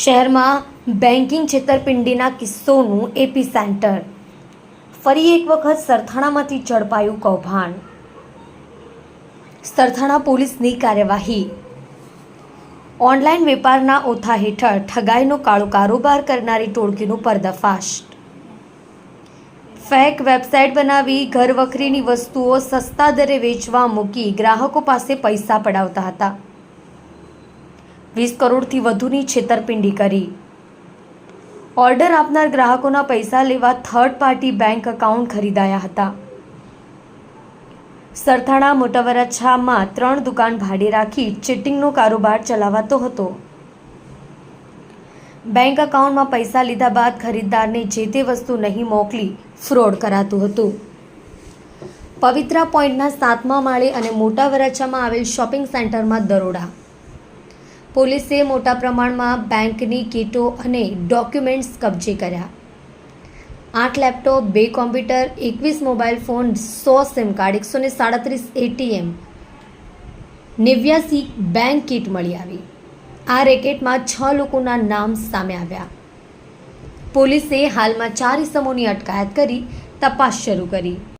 શહેરમાં બેન્કિંગ છેતરપિંડીના કિસ્સોનું એપી સેન્ટર. ફરી એક વખત સરથાણામાંથી ઝડપાયું કૌભાંડ. સરથાણા પોલીસની કાર્યવાહી. ઓનલાઈન વેપારના ઓથા હેઠળ ઠગાઈનો કાળો કારોબાર કરનારી ટોળકીનું પર્દાફાશ. ફેક વેબસાઇટ બનાવી ઘર વખરીની વસ્તુઓ સસ્તા દરે વેચવા મૂકી ગ્રાહકો પાસે પૈસા પડાવતા હતા. વીસ કરોડથી વધુની છેતરપિંડી કરી. ઓર્ડર આપનાર ગ્રાહકોના પૈસા લેવા થર્ડ પાર્ટી બેંક એકાઉન્ટ ખરીદાયા હતા. સરથાણા મોટા વરાછામાં ત્રણ દુકાન ભાડે રાખી ચીટિંગનો કારોબાર ચલાવાતો હતો. બેંક એકાઉન્ટમાં પૈસા લીધા બાદ ખરીદદારને જે તે વસ્તુ નહીં મોકલી, ફ્રોડ કરાતું હતું. પવિત્રા પોઈન્ટના સાતમા માળે અને મોટા વરાછામાં આવેલ શોપિંગ સેન્ટરમાં દરોડા પોલીસે મોટા પ્રમાણમાં બેંકની કીટો અને ડોક્યુમેન્ટ્સ કબજે કર્યા. આઠ લેપટોપ, બે કોમ્પ્યુટર, એકવીસ મોબાઈલ ફોન, સો સિમ કાર્ડ, એકસો ને સાડત્રીસ એટીએમ નેવ્યાસી બેંક કીટ મળી આવી. આ રેકેટમાં છ લોકોના નામ સામે આવ્યા. પોલીસે હાલમાં ચાર ઇસમોની અટકાયત કરી તપાસ શરૂ કરી.